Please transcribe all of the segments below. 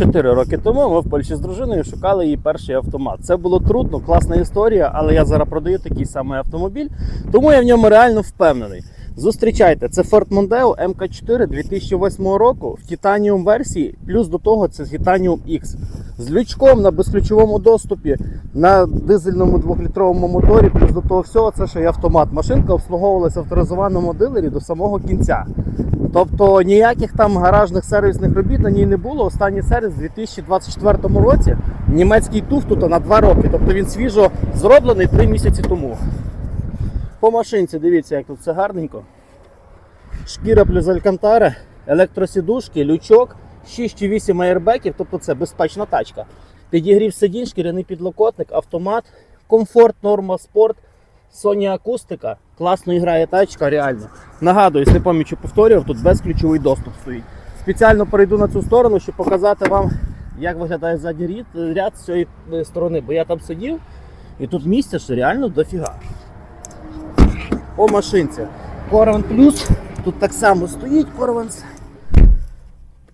4 роки тому ми в Польщі з дружиною шукали її перший автомат. Це було трудно, класна історія, але я зараз продаю такий самий автомобіль, тому я в ньому реально впевнений. Зустрічайте, це Ford Mondeo MK4 2008 року в Titanium версії, плюс до того це Titanium X. З лючком на безключовому доступі, на дизельному 2-літровому моторі, плюс до того всього, це ще й автомат. Машинка обслуговувалася в авторизованому дилері до самого кінця. Тобто ніяких там гаражних сервісних робіт на ній не було. Останній сервіс у 2024 році. Німецький туф тут на 2 роки. Тобто він свіжо зроблений 3 місяці тому. По машинці, дивіться, як тут все гарненько. Шкіра плюс алькантара, електросідушки, лючок, 6 чи 8 аербеків, тобто це безпечна тачка. Підігрів сидінь, шкіряний підлокотник, автомат, комфорт, норма, спорт, Sony акустика. Класно грає тачка, реально. Нагадую, якщо пам'ятаю, повторював, тут безключовий доступ стоїть. Спеціально перейду на цю сторону, щоб показати вам, як виглядає задній ряд, ряд з цієї е, сторони. Бо я там сидів, і тут місця ж реально дофіга. По машинці. Корван плюс. Тут так само стоїть Корванс.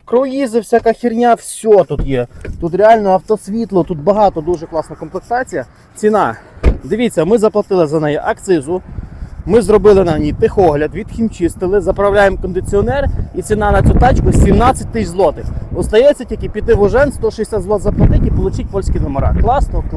Круїзи, всяка херня, все тут є. Тут реально автосвітло, тут багато, дуже класна комплектація. Ціна. Дивіться, ми заплатили за неї акцизу. Ми зробили на ній тихогляд, відхімчистили, заправляємо кондиціонер і ціна на цю тачку 17 тисяч злотих. Остається тільки піти в Ужен, 160 злот заплатити і отримати польські номера. Класно, класно.